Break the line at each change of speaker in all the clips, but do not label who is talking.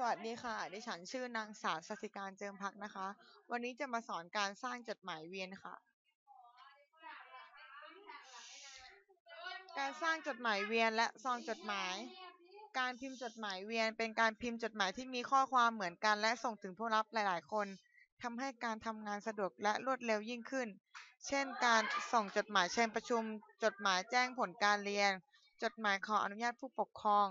สวัสดีค่ะ ดิฉันชื่อนางสาวสศิการเจิมพักนะคะ วันนี้จะมาสอนการสร้างจดหมายเวียนค่ะ การสร้างจดหมายเวียนและซองจดหมาย การพิมพ์จดหมายเวียน เป็นการพิมพ์จดหมายที่มีข้อความเหมือนกัน และส่งถึงผู้รับหลาย ๆ คนทำให้การทำงานสะดวกและรวดเร็วยิ่งขึ้น เช่น การส่งจดหมายเชิญประชุม จดหมายแจ้งผลการเรียน จดหมายขออนุญาตผู้ปกครอง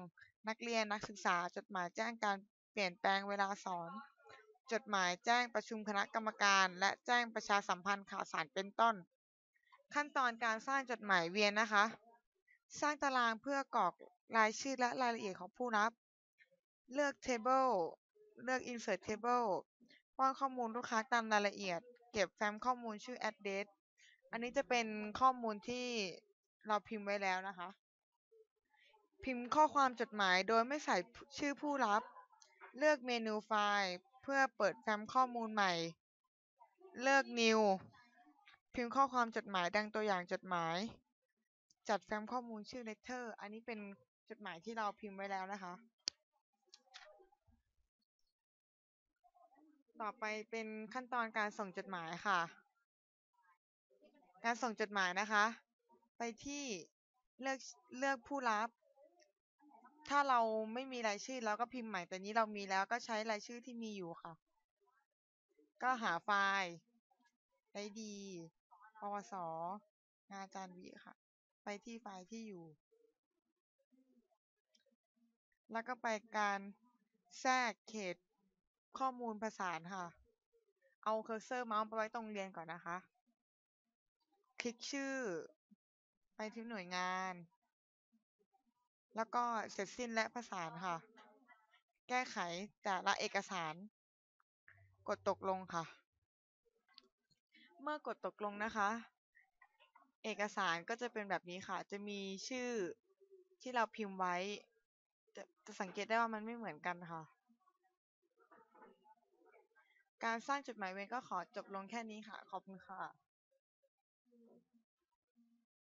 นักเรียนนักศึกษาจดหมายแจ้งการ ปลี่ยนแปลงเวลาสอน จดหมายแจ้งประชุมคณะกรรมการ และแจ้งประชาสัมพันธ์ข่าวสารเป็นต้น ขั้นตอนการสร้างจดหมายเวียนนะคะ สร้างตารางเพื่อกรอกรายชื่อและรายละเอียดของผู้รับ เลือก Table เลือก Insert Table ป้อนข้อมูลลูกค้าตามรายละเอียด เก็บแฟ้มข้อมูลชื่อ address อันนี้จะเป็นข้อมูลที่เราพิมพ์ไว้แล้วนะคะ พิมพ์ข้อความจดหมายโดยไม่ใส่ชื่อผู้รับ เลือกเมนูไฟล์เพื่อเปิดแฟ้มข้อมูลใหม่ เลือก New พิมพ์ข้อความจดหมายดังตัวอย่างจดหมาย จัดแฟ้มข้อมูลชื่อ letter อันนี้เป็นจดหมายที่เราพิมพ์ไว้แล้วนะคะ ต่อไปเป็นขั้นตอนการส่งจดหมายค่ะ การส่งจดหมายนะคะ ไปที่เลือกเลือกผู้รับ ถ้าเราไม่มีรายชื่อเราก็พิมพ์ใหม่แต่นี้เรามีแล้วก็ใช้รายชื่อที่มีอยู่ค่ะ ก็หาไฟล์ได้ดีปวสงานอาจารย์วิค่ะ ไปที่ไฟล์ที่อยู่ แล้วก็ไปการแทรกเขตข้อมูลผสานค่ะ เอาเคอร์เซอร์เมาส์ไปไว้ตรงเรียนก่อนนะคะ คลิกชื่อ ไปที่หน่วยงาน แล้วก็เสร็จสิ้นและผสานค่ะ แก้ไขแต่ละเอกสาร กดตกลงค่ะ เมื่อกดตกลงนะคะ เอกสารก็จะเป็นแบบนี้ค่ะ จะมีชื่อที่เราพิมพ์ไว้ จะจะสังเกตได้ว่ามันไม่เหมือนกันค่ะ การสร้างจดหมายเวียนก็ขอจบลงแค่นี้ค่ะ ขอบคุณค่ะ